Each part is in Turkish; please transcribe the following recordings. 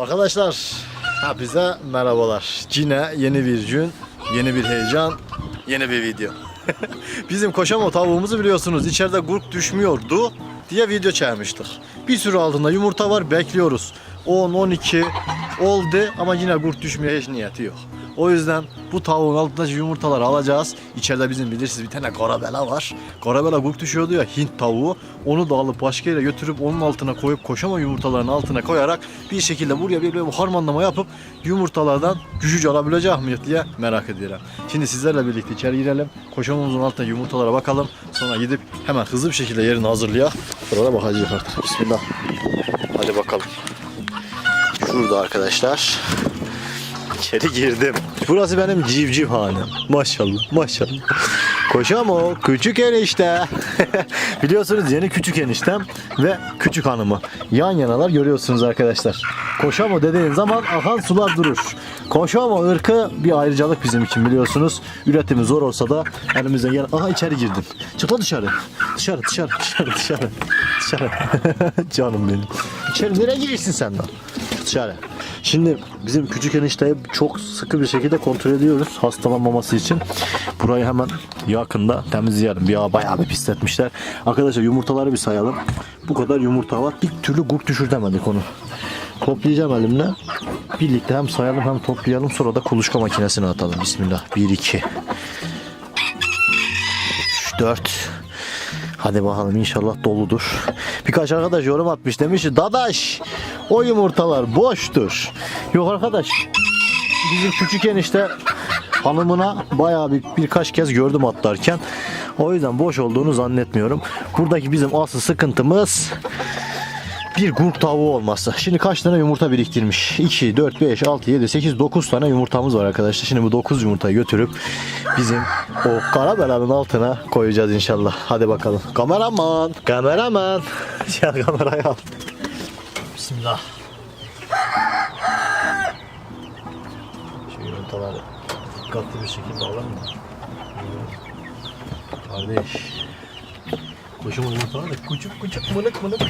Arkadaşlar hepinize merhabalar. Yine yeni bir gün, yeni bir heyecan, yeni bir video. Bizim koşamo tavuğumuzu biliyorsunuz içeride gurk düşmüyordu diye video çekmiştik. Bir sürü altında yumurta var bekliyoruz. 10, 12 oldu ama yine gurk düşmeye hiç niyeti yok. O yüzden bu tavuğun altındaki yumurtaları alacağız. İçeride bizim bilirsiniz bir tane karabela var. Karabela gurk düşüyordu ya Hint tavuğu. Onu da alıp başka yere götürüp onun altına koyup koşama yumurtalarının altına koyarak bir şekilde buraya bir, bir harmanlama yapıp yumurtalardan gücücü alabilecek miyiz diye merak ediyorum. Şimdi sizlerle birlikte içeri girelim. Koşamamızın altına yumurtalara bakalım. Sonra gidip hemen hızlı bir şekilde yerini hazırlayalım. Sonra bakacağız artık. Bismillah. Hadi bakalım. Şurada arkadaşlar. İçeri girdim. Burası benim civciv hanem. Maşallah maşallah. Koşam o küçük enişte. Biliyorsunuz yeni küçük eniştem ve küçük hanımı. Yan yanalar görüyorsunuz arkadaşlar. Koşamo dediğin zaman akan sular durur. Koşamo ırkı bir ayrıcalık bizim için biliyorsunuz. Üretimi zor olsa da elimizden gel. Aha içeri girdim. Çık dışarı. Dışarı dışarı dışarı dışarı. Dışarı. Canım benim. İçeri nereye girersin sen lan? Dışarı. Şimdi bizim küçük enişteyi çok sıkı bir şekilde kontrol ediyoruz hastalanmaması için. Burayı hemen yakında temizleyelim. Bir bayağı bir pisletmişler. Arkadaşlar yumurtaları bir sayalım. Bu kadar yumurta var. Bir türlü gurk düşürtemedik onu. Toplayacağım elimle. Birlikte hem sayalım hem toplayalım. Sonra da kuluçka makinesine atalım. Bismillah. 1, 2, 3, 4, Hadi bakalım inşallah doludur. Birkaç arkadaş yorum atmış demiş ki Dadaş o yumurtalar boştur. Yok arkadaş bizim küçük enişte hanımına bayağı bir birkaç kez gördüm atlarken. O yüzden boş olduğunu zannetmiyorum. Buradaki bizim asıl sıkıntımız bir gurk tavuğu olması. Şimdi kaç tane yumurta biriktirmiş? 2, 4, 5, 6, 7, 8, 9 tane yumurtamız var arkadaşlar. Şimdi bu 9 yumurtayı götürüp bizim o kara belanın altına koyacağız inşallah. Hadi bakalım. Kameraman, kameraman. Ya kamerayı al. Bismillah. Şu yumurtaları dikkatli bir şekilde alalım mı? Kardeş. Koşum yumurtalar da küçük küçük mınık mınık.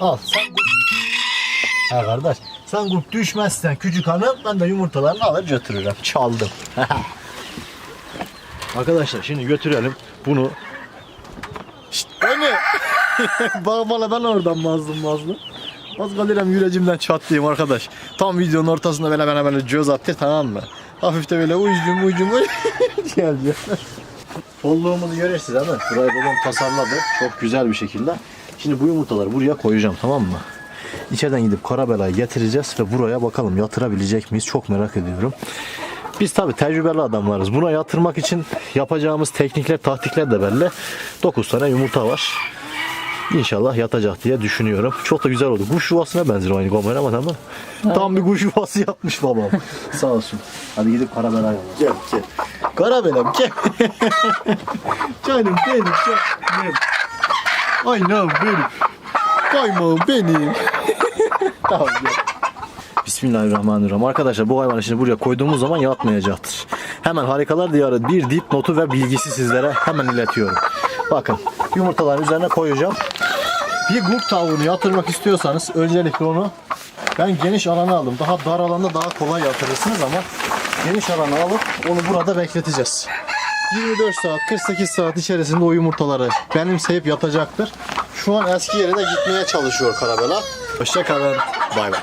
Al sen. Ha kardeş sen grup düşmezsen küçük hanım ben de yumurtalarını alır götürürüm. Çaldım. Arkadaşlar şimdi götürelim bunu. Şşt beni. Bak bana ben oradan mazlum mazlum. Az kalırım yürecimden çatlayayım arkadaş. Tam videonun ortasında böyle bana böyle göz attı tamam mı? Hafif de böyle ucum ucum geldi. Folluğumuzu görürsünüz ama burayı babam tasarladı. Çok güzel bir şekilde. Şimdi bu yumurtaları buraya koyacağım tamam mı? İçeriden gidip karabelayı getireceğiz ve buraya bakalım yatırabilecek miyiz? Çok merak ediyorum. Biz tabi tecrübeli adamlarız. Buna yatırmak için yapacağımız teknikler, taktikler de belli. 9 tane yumurta var. İnşallah yatacak diye düşünüyorum. Çok da güzel oldu. Kuş yuvasına benziyor aynı kameraman ama. Tam bir kuş yuvası yapmış babam. Sağ olsun. Hadi gidip karabelayı alalım. Gel gel. Karabelam gel. Canım benim canım. Aynam benim. Kaymağım benim. tamam gel. Bismillahirrahmanirrahim. Arkadaşlar bu hayvanı şimdi buraya koyduğumuz zaman yatmayacaktır. Hemen harikalar diyarı bir dip notu ve bilgisi sizlere hemen iletiyorum. Bakın yumurtaların üzerine koyacağım. Bir gurk tavuğunu yatırmak istiyorsanız öncelikle onu ben geniş alana aldım. Daha dar alanda daha kolay yatırırsınız ama geniş alana alıp onu burada bekleteceğiz. 24 saat 48 saat içerisinde o yumurtaları benimseyip yatacaktır. Şu an eski yerine gitmeye çalışıyor karabela. Hoşçakalın. Bay bay.